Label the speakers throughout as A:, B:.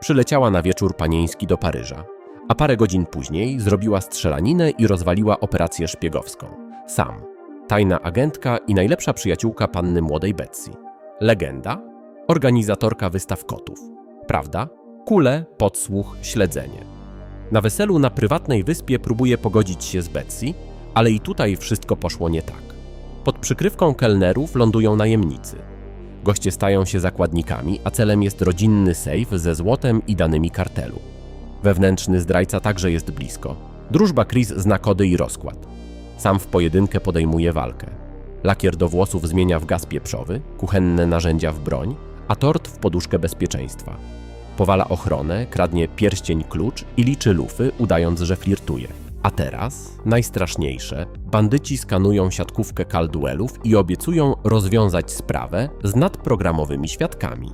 A: Przyleciała na wieczór panieński do Paryża, a parę godzin później zrobiła strzelaninę i rozwaliła operację szpiegowską. Sam, tajna agentka i najlepsza przyjaciółka panny młodej Betsy. Legenda? Organizatorka wystaw kotów. Prawda? Kule, podsłuch, śledzenie. Na weselu na prywatnej wyspie próbuje pogodzić się z Betsy, ale i tutaj wszystko poszło nie tak. Pod przykrywką kelnerów lądują najemnicy. Goście stają się zakładnikami, a celem jest rodzinny sejf ze złotem i danymi kartelu. Wewnętrzny zdrajca także jest blisko. Drużba Chris zna kody i rozkład. Sam w pojedynkę podejmuje walkę. Lakier do włosów zmienia w gaz pieprzowy, kuchenne narzędzia w broń, a tort w poduszkę bezpieczeństwa. Powala ochronę, kradnie pierścień klucz i liczy lufy, udając, że flirtuje. A teraz, najstraszniejsze, bandyci skanują siatkówkę kalduelów i obiecują rozwiązać sprawę z nadprogramowymi świadkami.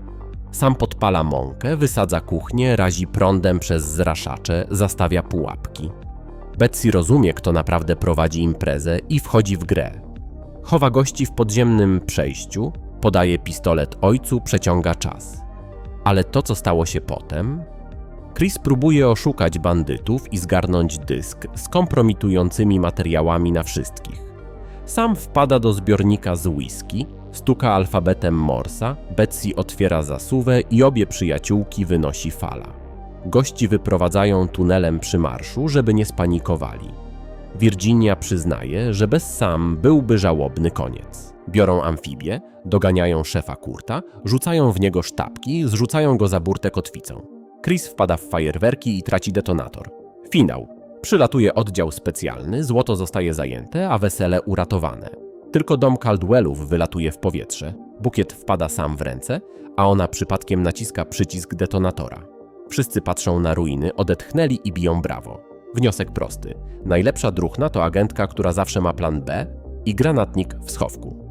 A: Sam podpala mąkę, wysadza kuchnię, razi prądem przez zraszacze, zastawia pułapki. Betsy rozumie, kto naprawdę prowadzi imprezę i wchodzi w grę. Chowa gości w podziemnym przejściu, podaje pistolet ojcu, przeciąga czas. Ale to, co stało się potem, Chris próbuje oszukać bandytów i zgarnąć dysk z kompromitującymi materiałami na wszystkich. Sam wpada do zbiornika z whisky, stuka alfabetem Morsa, Betsy otwiera zasuwę i obie przyjaciółki wynosi fala. Gości wyprowadzają tunelem przy marszu, żeby nie spanikowali. Virginia przyznaje, że bez Sam byłby żałobny koniec. Biorą amfibię, doganiają szefa Kurta, rzucają w niego sztabki, zrzucają go za burtę kotwicą. Chris wpada w fajerwerki i traci detonator. Finał. Przylatuje oddział specjalny, złoto zostaje zajęte, a wesele uratowane. Tylko dom Caldwellów wylatuje w powietrze, bukiet wpada sam w ręce, a ona przypadkiem naciska przycisk detonatora. Wszyscy patrzą na ruiny, odetchnęli i biją brawo. Wniosek prosty. Najlepsza druhna to agentka, która zawsze ma plan B i granatnik w schowku.